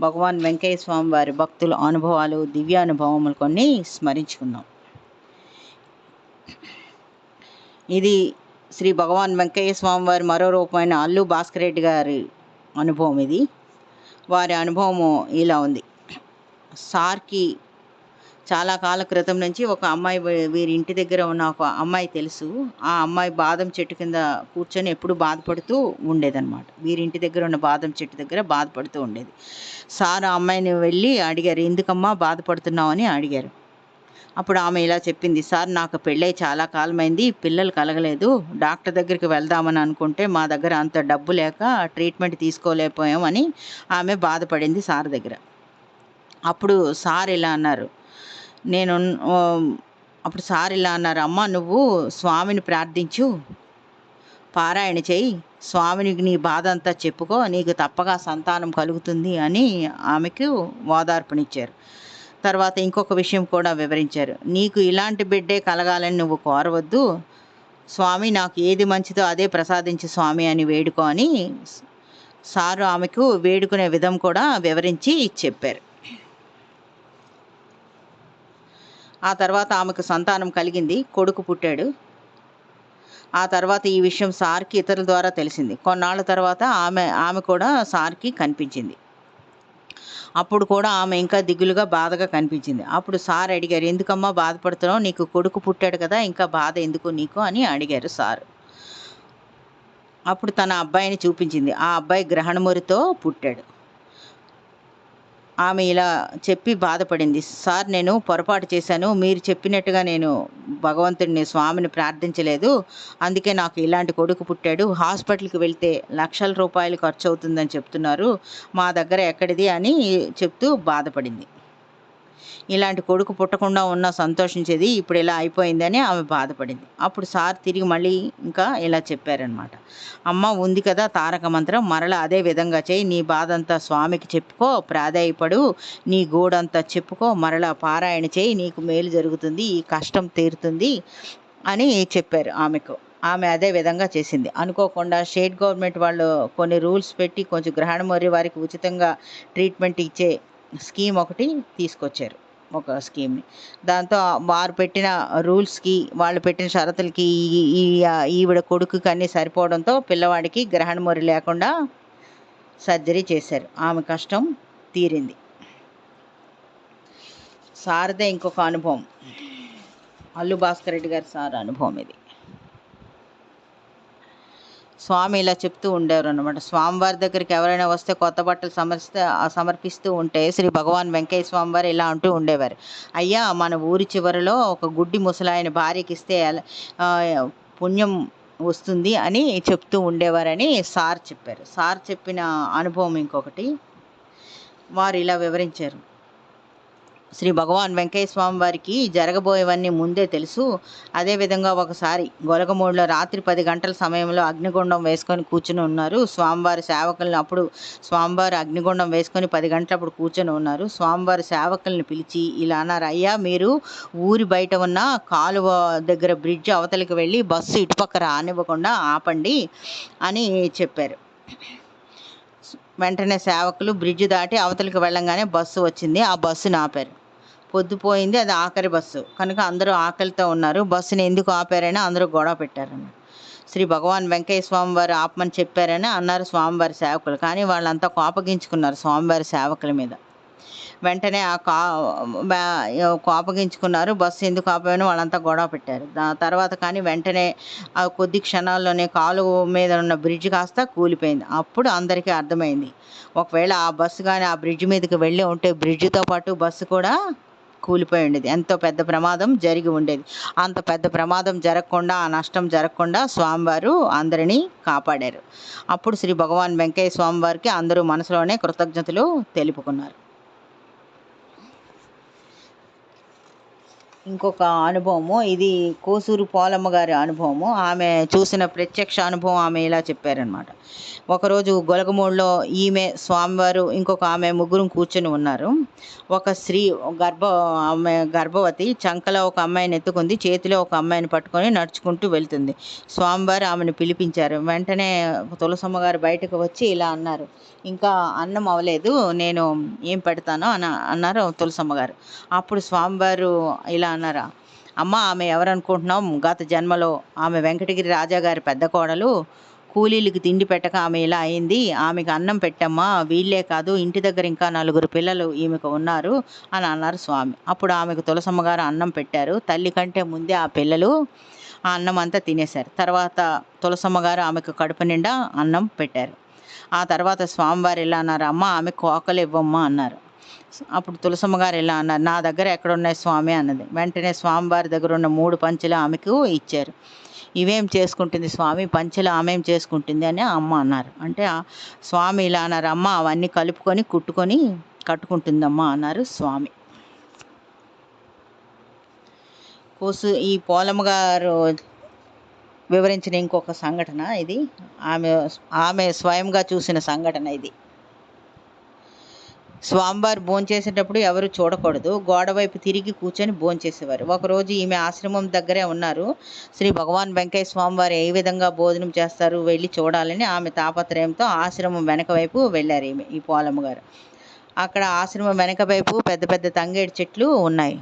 భగవాన్ వెంకయ్య స్వామి వారి భక్తుల అనుభవాలు దివ్యానుభవములు కొన్ని స్మరించుకుందాం. ఇది శ్రీ భగవాన్ వెంకయ్య స్వామి వారి మరో రూపమైన అల్లు భాస్కర్ రెడ్డి గారి అనుభవం ఇది. వారి అనుభవము ఇలా ఉంది. సార్కి చాలా కాల క్రితం నుంచి ఒక అమ్మాయి వీరి ఇంటి దగ్గర ఉన్న ఒక అమ్మాయి తెలుసు. ఆ అమ్మాయి బాదం చెట్టు కింద కూర్చొని ఎప్పుడు బాధపడుతూ ఉండేదన్నమాట. వీరి ఇంటి దగ్గర ఉన్న బాదం చెట్టు దగ్గర బాధపడుతూ ఉండేది. సార్ ఆ అమ్మాయిని వెళ్ళి అడిగారు. ఎందుకమ్మా బాధపడుతున్నావు అని అడిగారు. అప్పుడు ఆమె ఇలా చెప్పింది. సార్ నాకు పెళ్ళై చాలా కాలమైంది. పిల్లలు కలగలేదు. డాక్టర్ దగ్గరికి వెళ్దామని అనుకుంటే మా దగ్గర అంత డబ్బు లేక ట్రీట్మెంట్ తీసుకోలేకపోయామని ఆమె బాధపడింది సార్ దగ్గర. అప్పుడు సార్ ఇలా అన్నారు. నేను అప్పుడు సార్ ఇలా అన్నారు అమ్మ నువ్వు స్వామిని ప్రార్థించు పారాయణ చేయి స్వామినికి నీ బాధ అంతా చెప్పుకో నీకు తప్పగా సంతానం కలుగుతుంది అని ఆమెకు ఓదార్పునిచ్చారు. తర్వాత ఇంకొక విషయం కూడా వివరించారు. నీకు ఇలాంటి బిడ్డే కలగాలని నువ్వు కోరవద్దు. స్వామి నాకు ఏది మంచిదో అదే ప్రసాదించి స్వామి అని వేడుకో అని సారు ఆమెకు వేడుకునే విధం కూడా వివరించి చెప్పారు. ఆ తర్వాత ఆమెకు సంతానం కలిగింది కొడుకు పుట్టాడు. ఆ తర్వాత ఈ విషయం సార్కి ఇతరుల ద్వారా తెలిసింది. కొన్నాళ్ళ తర్వాత ఆమె ఆమె కూడా సార్కి కనిపించింది. అప్పుడు కూడా ఆమె ఇంకా దిగులుగా బాధగా కనిపించింది. అప్పుడు సార్ అడిగారు ఎందుకమ్మా బాధపడుతున్నావు? నీకు కొడుకు పుట్టాడు కదా ఇంకా బాధ ఎందుకు నీకు? అని అడిగారు సార్. అప్పుడు తన అబ్బాయిని చూపించింది. ఆ అబ్బాయి గ్రహణమురితో పుట్టాడు. ఆమె ఇలా చెప్పి బాధపడింది. సార్ నేను పొరపాటు చేశాను. మీరు చెప్పినట్టుగా నేను భగవంతుడిని స్వామిని ప్రార్థించలేదు. అందుకే నాకు ఇలాంటి కొడుకు పుట్టాడు. హాస్పిటల్కి వెళ్తే లక్షల రూపాయలు ఖర్చు అవుతుందని చెప్తున్నారు. మా దగ్గర ఎక్కడిది? అని చెప్తూ బాధపడింది. ఇలాంటి కొడుకు పుట్టకుండా ఉన్న సంతోషించేది ఇప్పుడు ఇలా అయిపోయిందని ఆమె బాధపడింది. అప్పుడు సార్ తిరిగి మళ్ళీ ఇంకా ఇలా చెప్పారనమాట అమ్మ ఉంది కదా తారక మంత్రం మరలా అదే విధంగా చేయి నీ బాధంతా స్వామికి చెప్పుకో ప్రాధాయపడు నీ గోడంతా చెప్పుకో మరలా పారాయణ చేయి నీకు మేలు జరుగుతుంది ఈ కష్టం తీరుతుంది అని చెప్పారు ఆమెకు. ఆమె అదే విధంగా చేసింది. అనుకోకుండా స్టేట్ గవర్నమెంట్ వాళ్ళు కొన్ని రూల్స్ పెట్టి కొంచెం గ్రహణమొరి వారికి ఉచితంగా ట్రీట్మెంట్ ఇచ్చే స్కీమ్ ఒకటి తీసుకొచ్చారు. ఒక స్కీమ్ని దాంతో వారు పెట్టిన రూల్స్కి వాళ్ళు పెట్టిన షరతులకి ఈ ఈ ఈవిడ కొడుకుకి అన్నీ సరిపోవడంతో పిల్లవాడికి గ్రహణమొరి లేకుండా సర్జరీ చేశారు. ఆమె కష్టం తీరింది. సారదే ఇంకొక అనుభవం. అల్లు భాస్కర్ రెడ్డి గారి సార్ అనుభవం ఇది. స్వామి ఇలా చెప్తూ ఉండేవారు అనమాట స్వామివారి దగ్గరికి ఎవరైనా వస్తే కొత్త బట్టలు సమర్పిస్తే సమర్పిస్తూ ఉంటే శ్రీ భగవాన్ వెంకయ్య స్వామి వారు ఇలా అంటూ ఉండేవారు. అయ్యా మన ఊరి చివరిలో ఒక గుడ్డి ముసలాయన భార్యకి ఇస్తే పుణ్యం వస్తుంది అని చెప్తూ ఉండేవారని సార్ చెప్పారు. సార్ చెప్పిన అనుభవం ఇంకొకటి. వారు ఇలా వివరించారు. శ్రీ భగవాన్ వెంకయ్య స్వామి వారికి జరగబోయేవన్నీ ముందే తెలుసు. అదేవిధంగా ఒకసారి గొలగమూడిలో రాత్రి పది గంటల సమయంలో అగ్నిగుండం వేసుకొని కూర్చుని ఉన్నారు. స్వామివారి సేవకులను అప్పుడు స్వామివారు అగ్నిగుండం వేసుకొని పది గంటలప్పుడు కూర్చొని ఉన్నారు. స్వామివారి సేవకుల్ని పిలిచి ఇలా అన్నారు అయ్యా మీరు ఊరి బయట ఉన్న కాలువ దగ్గర బ్రిడ్జ్ అవతలికి వెళ్ళి బస్సు ఇటుపక్క రానివ్వకుండా ఆపండి అని చెప్పారు. వెంటనే సేవకులు బ్రిడ్జ్ దాటి అవతలికి వెళ్ళంగానే బస్సు వచ్చింది. ఆ బస్సును ఆపారు. పొద్దుపోయింది అది ఆఖరి బస్సు. కనుక అందరూ ఆకలితో ఉన్నారు. బస్సుని ఎందుకు ఆపారని అందరూ గొడవ పెట్టారన్నమాట. శ్రీ భగవాన్ వెంకయ్య స్వామి వారు ఆపమని చెప్పారని అన్నారు స్వామివారి సేవకులు. కానీ వాళ్ళంతా కోపగించుకున్నారు స్వామివారి సేవకుల మీద. వెంటనే ఆ కా కోపగించుకున్నారు. బస్సు ఎందుకు ఆపామని వాళ్ళంతా గొడవ పెట్టారు. దా తర్వాత కానీ వెంటనే ఆ కొద్ది క్షణాల్లోనే కాలువ మీద ఉన్న బ్రిడ్జ్ కాస్త కూలిపోయింది. అప్పుడు అందరికీ అర్థమైంది. ఒకవేళ ఆ బస్సు కానీ ఆ బ్రిడ్జ్ మీదకి వెళ్ళి ఉంటే బ్రిడ్జ్తో పాటు బస్సు కూడా కూలిపోయి ఉండేది. ఎంతో పెద్ద ప్రమాదం జరిగి ఉండేది. అంత పెద్ద ప్రమాదం జరగకుండా ఆ నష్టం జరగకుండా స్వామివారు అందరినీ కాపాడారు. అప్పుడు శ్రీ భగవాన్ వెంకయ్య స్వామివారికి అందరూ మనసులోనే కృతజ్ఞతలు తెలుపుకున్నారు. ఇంకొక అనుభవము. ఇది కోసూరు పోలమ్మ గారి అనుభవము. ఆమె చూసిన ప్రత్యక్ష అనుభవం ఆమె ఇలా చెప్పారనమాట ఒకరోజు గొలగమూడిలో ఈమె స్వామివారు ఇంకొక ఆమె ముగ్గురు కూర్చొని ఉన్నారు. ఒక స్త్రీ గర్భ ఆమె గర్భవతి చంకలో ఒక అమ్మాయిని ఎత్తుకుంది. చేతిలో ఒక అమ్మాయిని పట్టుకొని నడుచుకుంటూ వెళ్తుంది. స్వామివారు ఆమెను పిలిపించారు. వెంటనే తులసమ్మ గారు బయటకు వచ్చి ఇలా అన్నారు. ఇంకా అన్నం అవ్వలేదు నేను ఏం పెడతానో అని అన్నారు తులసమ్మ గారు. అప్పుడు స్వామివారు ఇలా అన్నారా? అమ్మ ఆమె ఎవరనుకుంటున్నాం? గత జన్మలో ఆమె వెంకటగిరి రాజాగారి పెద్ద కోడలు. కూలీలకి తిండి పెట్టక ఆమె ఇలా అయింది. ఆమెకు అన్నం పెట్టమ్మా వీళ్ళే కాదు ఇంటి దగ్గర ఇంకా నలుగురు పిల్లలు ఈమెకు ఉన్నారు అని అన్నారు స్వామి. అప్పుడు ఆమెకు తులసమ్మ గారు అన్నం పెట్టారు. తల్లి కంటే ముందే ఆ పిల్లలు ఆ అన్నం అంతా తినేశారు. తర్వాత తులసమ్మ గారు ఆమెకు కడుపు నిండా అన్నం పెట్టారు. ఆ తర్వాత స్వామివారు ఇలా అన్నారు అమ్మ ఆమె కోకలు ఇవ్వమ్మా అన్నారు. అప్పుడు తులసమ్మ గారు ఇలా అన్నారు నా దగ్గర ఎక్కడ ఉన్నాయి స్వామి? అన్నది. వెంటనే స్వామివారి దగ్గర ఉన్న మూడు పంచులు ఆమెకు ఇచ్చారు. ఇవేం చేసుకుంటుంది స్వామి? పంచెలు ఆమెం చేసుకుంటుంది? అని అమ్మ అన్నారు. అంటే స్వామి ఇలా అన్నారు అమ్మ అవన్నీ కలుపుకొని కుట్టుకొని కట్టుకుంటుందమ్మా అన్నారు స్వామి. కోసు ఈ పోలమ్మ గారు వివరించిన ఇంకొక సంఘటన ఇది. ఆమె ఆమె స్వయంగా చూసిన సంఘటన ఇది. స్వామివారు భోంచేసేటప్పుడు ఎవరు చూడకూడదు. గోడ వైపు తిరిగి కూర్చొని భోంచేసేవారు ఒకరోజు ఈమె ఆశ్రమం దగ్గరే ఉన్నారు. శ్రీ భగవాన్ వెంకయ్య స్వామివారు ఏ విధంగా భోజనం చేస్తారు వెళ్ళి చూడాలని ఆమె తాపత్రయంతో ఆశ్రమం వెనక వైపు వెళ్ళారు ఈమె ఈ పోలమ్మ గారు. అక్కడ ఆశ్రమం వెనక వైపు పెద్ద పెద్ద తంగేడు చెట్లు ఉన్నాయి.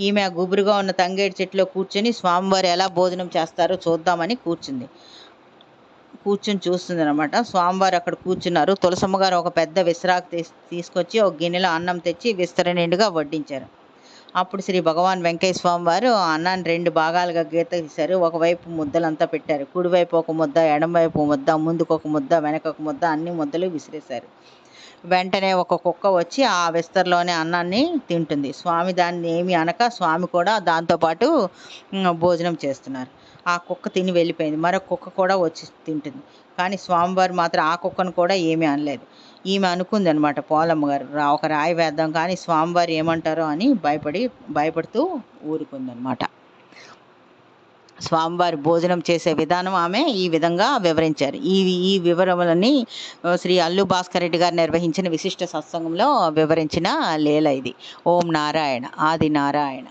ఈమె గుబురుగా ఉన్న తంగేడు చెట్టులో కూర్చొని స్వామివారు ఎలా భోజనం చేస్తారో చూద్దామని కూర్చుంది. కూర్చొని చూస్తుంది అనమాట స్వామివారు అక్కడ కూర్చున్నారు. తులసమ్మ గారు ఒక పెద్ద విశ్రాకు తీస్- తీసుకొచ్చి ఒక గిన్నెలో అన్నం తెచ్చి విస్తర నిండుగా వడ్డించారు. అప్పుడు శ్రీ భగవాన్ వెంకయ్య స్వామి వారు అన్నాన్ని రెండు భాగాలుగా గీత తీశారు ఒకవైపు ముద్దలంతా పెట్టారు. కుడివైపు ఒక ముద్ద ఎడమవైపు ముద్ద ముందుకు ఒక ముద్ద వెనక ఒక ముద్ద అన్ని ముద్దలు విసిరేశారు. వెంటనే ఒక కుక్క వచ్చి ఆ విస్తరలోనే అన్నాన్ని తింటుంది. స్వామి దాన్ని ఏమి అనక స్వామి కూడా దాంతోపాటు భోజనం చేస్తున్నారు. ఆ కుక్క తిని వెళ్ళిపోయింది. మరొక కుక్క కూడా వచ్చి తింటుంది. కానీ స్వామివారు మాత్రం ఆ కుక్కను కూడా ఏమీ అనలేదు. ఈమె అనుకుంది అనమాట పోలమ్మ గారు రా ఒక రాయి వేద్దాం కానీ స్వామివారు ఏమంటారో అని భయపడి భయపడుతూ ఊరుకుందనమాట. స్వామివారి భోజనం చేసే విధానం ఆమె ఈ విధంగా వివరించారు. ఈ ఈ వివరములని శ్రీ అల్లు భాస్కర్ రెడ్డి గారు నిర్వహించిన విశిష్ట సత్సంగంలో వివరించిన లీల ఇది. ఓం నారాయణ ఆది నారాయణ.